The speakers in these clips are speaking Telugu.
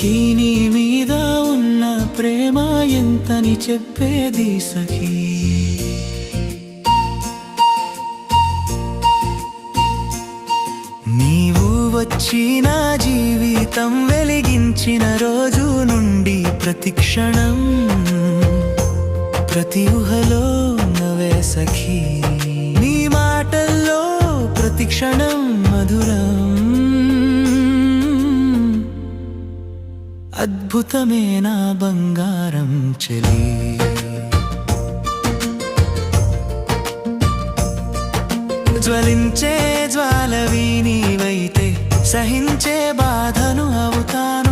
ఇప్పటికీ నీ మీద ఉన్న ప్రేమ ఎంతని చెప్పేది సఖీ? నీవు వచ్చి నా జీవితం వెలిగించిన రోజు నుండి ప్రతిక్షణం ప్రతి ఊహలో నవే సఖీ. నీ మాటల్లో ప్రతిక్షణం మధురం అద్భుతమే నా బంగారం చెలి? జ్వలించే జ్వాలవి నీవైతే సహించే బాధను అవుతాను.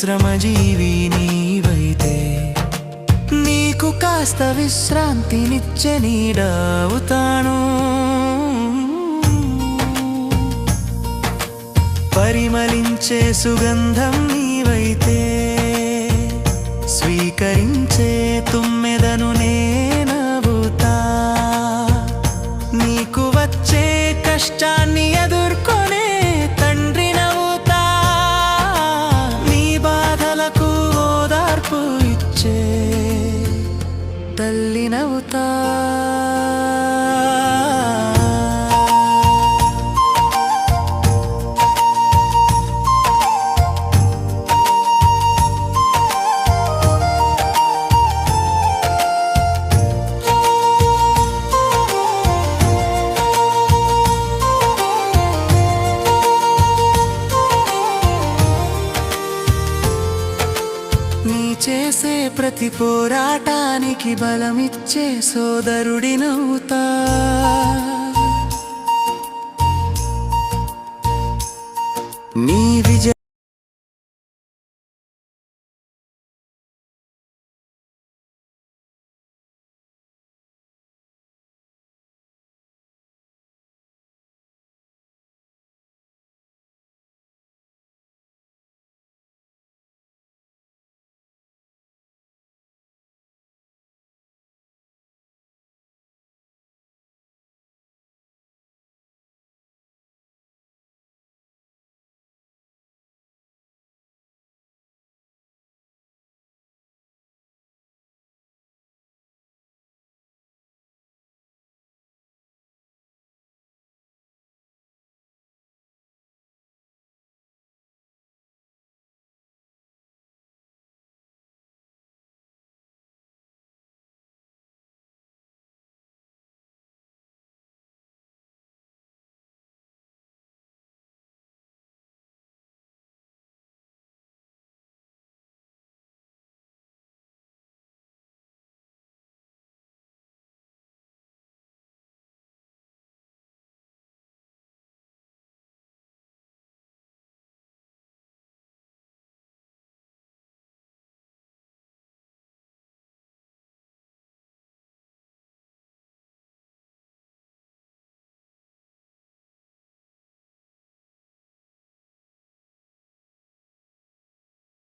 శ్రమజీవి నీవైతే నీకు కాస్త విశ్రాంతినిచ్చే నీడవుతాను. పరిమళించే సుగంధం నీవైతే స్వీకరించే తుమ్మెదను నేనవుతా. నీకు వచ్చే కష్టాన్ని తల్లి నవ్వుతా ప్రతి పోరాటానికి బలమిచ్చే సోదరుడినవుతా నీ విజయ